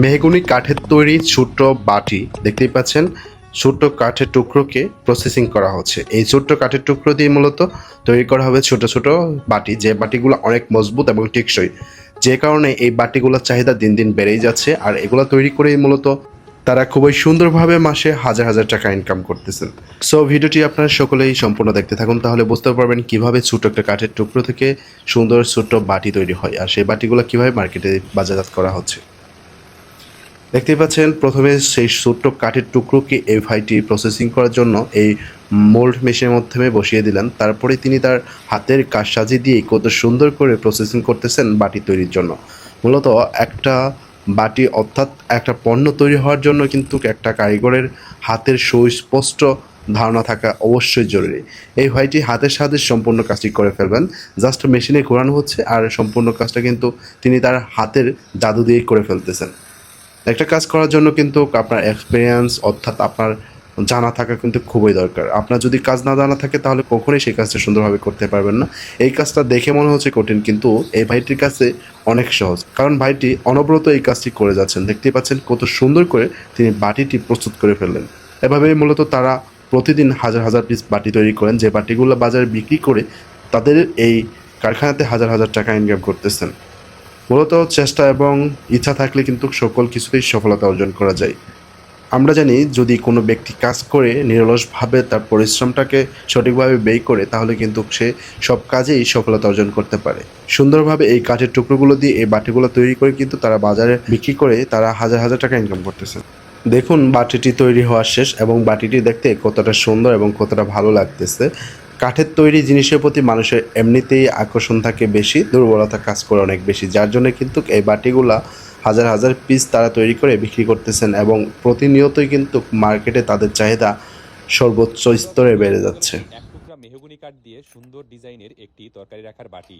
মেহগুনি কাঠের তৈরি ছোট্ট বাটি, দেখতেই পাচ্ছেন, ছোট্ট কাঠের টুকরোকে প্রসেসিং করা হচ্ছে। এই ছোট্ট কাঠের টুকরো দিয়ে মূলত তৈরি করা হবে ছোট ছোট বাটি, যে বাটিগুলো অনেক মজবুত এবং টেকসই। যে কারণে এই বাটিগুলোর চাহিদা দিন দিন বেড়েই যাচ্ছে, আর এগুলো তৈরি করেই মূলত তারা খুবই সুন্দরভাবে মাসে হাজার হাজার টাকা ইনকাম করতেছেন। সো ভিডিওটি আপনারা সকলেই সম্পূর্ণ দেখতে থাকুন, তাহলে বুঝতে পারবেন কীভাবে ছোট একটা কাঠের টুকরো থেকে সুন্দর ছোট্ট বাটি তৈরি হয়, আর সেই বাটিগুলো কীভাবে মার্কেটে বাজারজাত করা হচ্ছে। দেখতেই পাচ্ছেন, প্রথমে সেই ছোট্ট কাঠের টুকরোকে এই ভাইটি প্রসেসিং করার জন্য এই মোল্ড মেশিনের মাধ্যমে বসিয়ে দিলেন। তারপরে তিনি তার হাতের কাজ সাজিয়ে দিয়ে কত সুন্দর করে প্রসেসিং করতেছেন বাটি তৈরির জন্য। মূলত একটা বাটি অর্থাৎ একটা পণ্য তৈরি হওয়ার জন্য কিন্তু একটা কারিগরের হাতের সুস্পষ্ট ধারণা থাকা অবশ্যই জরুরি। এই ভাইটি হাতের সাথে সম্পূর্ণ কাজটি করে ফেলবেন। জাস্ট মেশিনে ঘোরানো হচ্ছে আর সম্পূর্ণ কাজটা কিন্তু তিনি তার হাতের জাদু দিয়ে করে ফেলতেছেন। একটা কাজ করার জন্য কিন্তু আপনার এক্সপিরিয়েন্স অর্থাৎ আপনার জানা থাকা কিন্তু খুবই দরকার। আপনার যদি কাজ না জানা থাকে, তাহলে কখনোই সেই কাজটা সুন্দরভাবে করতে পারবেন না। এই কাজটা দেখে মনে হচ্ছে কঠিন, কিন্তু এই ভাইটির কাছে অনেক সহজ। কারণ ভাইটি অনবরত এই কাজটি করে যাচ্ছেন। দেখতেই পাচ্ছেন কত সুন্দর করে তিনি বাটিটি প্রস্তুত করে ফেললেন। এভাবেই মূলত তারা প্রতিদিন হাজার হাজার পিস বাটি তৈরি করেন। যে বাটিগুলো বাজারে বিক্রি করে তাদের এই কারখানাতে হাজার হাজার টাকা ইনকাম করতেছেন। মূলত চেষ্টা এবং ইচ্ছা থাকলে কিন্তু সকল কিছুতেই সফলতা অর্জন করা যায়। আমরা জানি যদি কোনো ব্যক্তি কাজ করে, নিরলসভাবে তার পরিশ্রমটাকে সঠিকভাবে ব্যয় করে, তাহলে কিন্তু সে সব কাজেই সফলতা অর্জন করতে পারে। সুন্দরভাবে এই কাঠের টুকরোগুলো দিয়ে এই বাটিগুলো তৈরি করে কিন্তু তারা বাজারে বিক্রি করে তারা হাজার হাজার টাকা ইনকাম করতেছে। দেখুন, বাটিটি তৈরি হওয়া শেষ এবং বাটিটি দেখতে কতটা সুন্দর এবং কতটা ভালো লাগতেছে। কাঠের তৈরি জিনিসের প্রতি মানুষের এমনিতেই আকর্ষণ থাকে বেশি, দুর্বলতা কাজ করে অনেক বেশি। যার জন্য কিন্তু এই বাটিগুলা হাজার হাজার পিস তারা তৈরি করে বিক্রি করতেছেন এবং প্রতিনিয়তই কিন্তু মার্কেটে তাদের চাহিদা সর্বোচ্চ স্তরে বেড়ে যাচ্ছে। এক টুকরা মেহগুনি কাঠ দিয়ে সুন্দর ডিজাইনের একটি তরকারি রাখার বাটি।